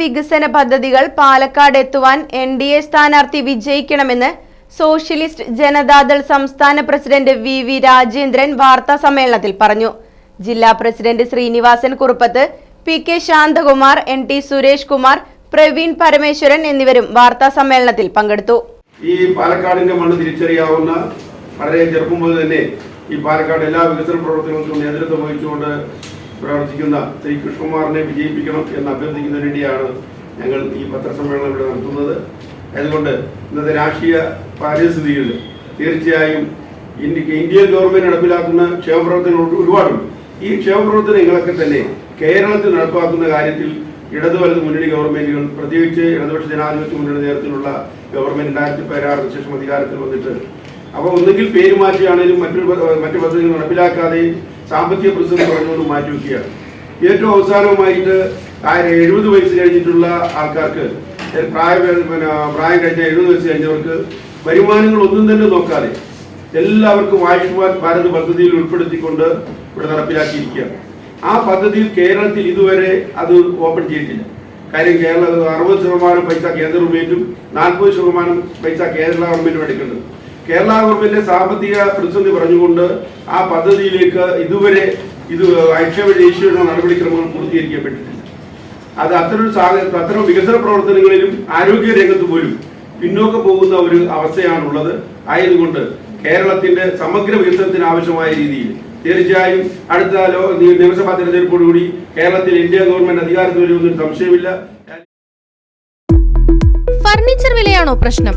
വികസന പദ്ധതികൾ പാലക്കാട് എത്തുവാൻ എൻ ഡി എ സ്ഥാനാർത്ഥി വിജയിക്കണമെന്ന് സോഷ്യലിസ്റ്റ് ജനതാദൾ സംസ്ഥാന പ്രസിഡന്റ് വി വി രാജേന്ദ്രൻ വാർത്താ സമ്മേളനത്തിൽ പറഞ്ഞു. ജില്ലാ president Sreenivasan Kuruppath P K Santhakumar N T Suresh Kumar Praveen Parameswaran എന്നിവരും വാർത്താ സമ്മേളനത്തിൽ പങ്കെടുത്തു. ഈ പാലക്കാടിന്റെ മണ്ണ് തിരിച്ചറിയാവുന്ന വളരെ ചെറുപ്പം മുതൽ തന്നെ ഈ പാലക്കാട് എല്ലാ വികസന പ്രവർത്തനങ്ങൾക്കും നേതൃത്വം വഹിച്ചുകൊണ്ട് പ്രവർത്തിക്കുന്ന ശ്രീ കൃഷ്ണകുമാറിനെ വിജയിപ്പിക്കണം എന്ന് അഭ്യർത്ഥിക്കുന്നതിന് വേണ്ടിയാണ് ഞങ്ങൾ ഈ പത്രസമ്മേളനം ഇവിടെ നടത്തുന്നത്. അതുകൊണ്ട് ഇന്നത്തെ രാഷ്ട്രീയ പാരിസ്ഥിതിയിൽ തീർച്ചയായും ഇന്ത്യ ഇന്ത്യൻ ഗവൺമെന്റ് നടപ്പിലാക്കുന്ന ക്ഷേമപ്രവർത്തനങ്ങൾ ഒരു- ഒരുപാടുണ്ട്. ഈ ക്ഷേമപ്രവർത്തനങ്ങളൊക്കെ തന്നെ കേരളത്തിൽ നടപ്പാക്കുന്ന കാര്യത്തിൽ ഇടതു വലത് മുന്നണി ഗവൺമെന്റുകൾ പ്രത്യേകിച്ച് ഇടതുപക്ഷ ജനാധിപത്യ മുന്നണി നേതൃത്വത്തിലുള്ള ഗവൺമെന്റ് രണ്ടായിരത്തി പതിനാറിന് ശേഷം അധികാരത്തിൽ വന്നിട്ട്. അപ്പോൾ ഒന്നുകിൽ പേര് മാറ്റിയാണെങ്കിലും മറ്റൊരു മറ്റു പദ്ധതികൾ നടപ്പിലാക്കാതെ സാമ്പത്തിക പ്രതിസന്ധി പറഞ്ഞുകൊണ്ട് മാറ്റിവെക്കുകയാണ്. ഏറ്റവും അവസാനമായിട്ട് എഴുപത് വയസ്സ് കഴിഞ്ഞിട്ടുള്ള ആൾക്കാർക്ക് പ്രായ പിന്നെ പ്രായം കഴിഞ്ഞ എഴുപത് വയസ്സ് കഴിഞ്ഞവർക്ക് വരുമാനങ്ങൾ ഒന്നും തന്നെ നോക്കാതെ എല്ലാവർക്കും ആയുഷ്മാൻ ഭാരത് പദ്ധതിയിൽ ഉൾപ്പെടുത്തിക്കൊണ്ട് ഇവിടെ നടപ്പിലാക്കിയിരിക്കുകയാണ്. ആ പദ്ധതിയിൽ കേരളത്തിൽ ഇതുവരെ അത് ഓപ്പൺ ചെയ്തിട്ടില്ല. കാര്യം കേരള അറുപത് ശതമാനം പൈസ കേന്ദ്ര ഗവൺമെന്റും നാൽപ്പത് ശതമാനം പൈസ കേരള ഗവൺമെന്റും എടുക്കുന്നത് കേരള ഗവൺമെന്റിന്റെ സാമ്പത്തിക പ്രതിസന്ധി പറഞ്ഞുകൊണ്ട് ആ പദ്ധതിയിലേക്ക് ഇതുവരെ ഇത് അക്ഷേപ രജിസ്ട്രേഷൻ നടപടിക്രമങ്ങൾ പൂർത്തീകരിക്കപ്പെട്ടിട്ടില്ല. അത് അത്തരം സാഹചര്യം അത്തരം വികസന പ്രവർത്തനങ്ങളിലും ആരോഗ്യ രംഗത്ത് പോലും പിന്നോക്കം പോകുന്ന ഒരു അവസ്ഥയാണുള്ളത്. ആയതുകൊണ്ട് കേരളത്തിന്റെ സമഗ്ര വികസനത്തിന് ആവശ്യമായ രീതിയിൽ തീർച്ചയായും അടുത്ത നിയമസഭാ തെരഞ്ഞെടുപ്പോടുകൂടി കേരളത്തിൽ ഇന്ത്യ ഗവൺമെന്റ് അധികാരത്തിൽ വരുമെന്നൊരു സംശയമില്ല ഫർണിച്ചർ വിലയാണോ പ്രശ്നം?